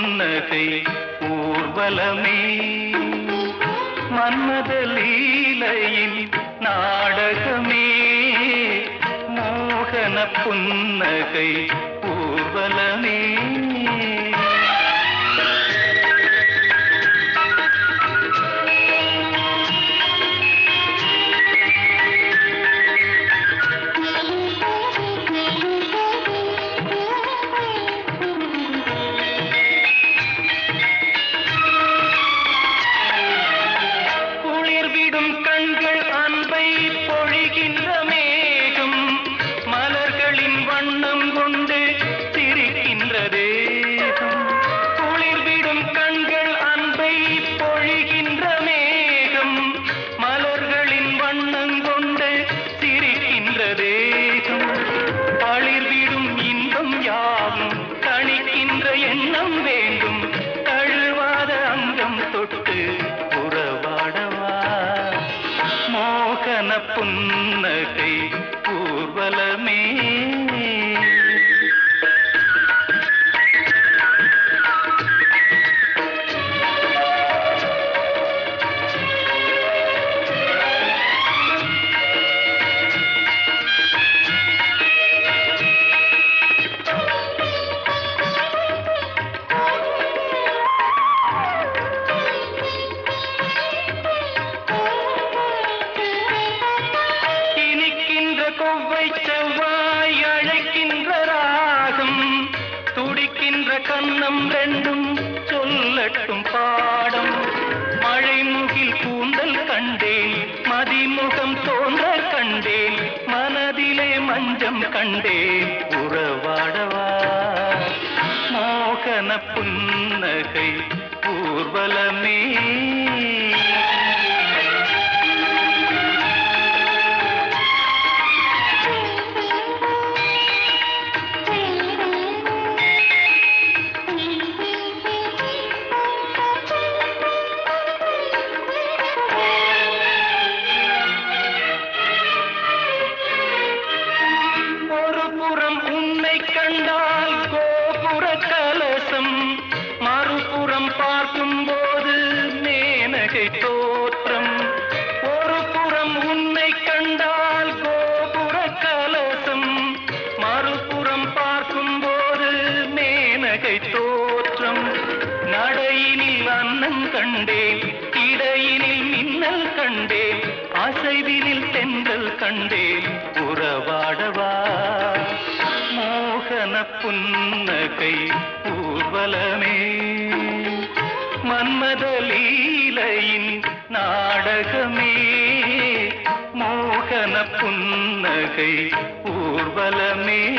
புன்னகை ஊர்வலமே. மன்மத லீலையின் நாடகமே. மோகன புன்னகை ஊர்வலமே. எண்ணம் வேண்டும். தழுவாத அங்கம் தொட்டு உறவாடவா? மோகன புன்னகை ஊர்வலமே. இனிக்கின்ற செவ்வாய் அழைக்கின்ற ராகம் துடிக்கின்ற கண்ணம் ரெண்டும் சொல்லட்டும் பாடம். மழை முகில் கூந்தல் கண்டேன் மதிமுகம் தோன்ற கண்டேன் மனதிலே மஞ்சம் கண்டேன். உறவாடவா? மோகன புன்னகை ஊர்வலமே. இயற்கை தோற்றம். ஒரு புறம் உன்னை கண்டால் கோபுர கலசம். மறுபுறம் பார்க்கும் போது மேனகை தோற்றம். நடையினில் அன்னம் கண்டேன் இடையினில் மின்னல் கண்டேன் அசைவினில் தென்றல் கண்டேன் உறவாடவா? மோகன புன்னகை ஊர்வலமே. மன்மத லீலையின் நாடகமே. மோகன புன்னகை ஊர்வலமே.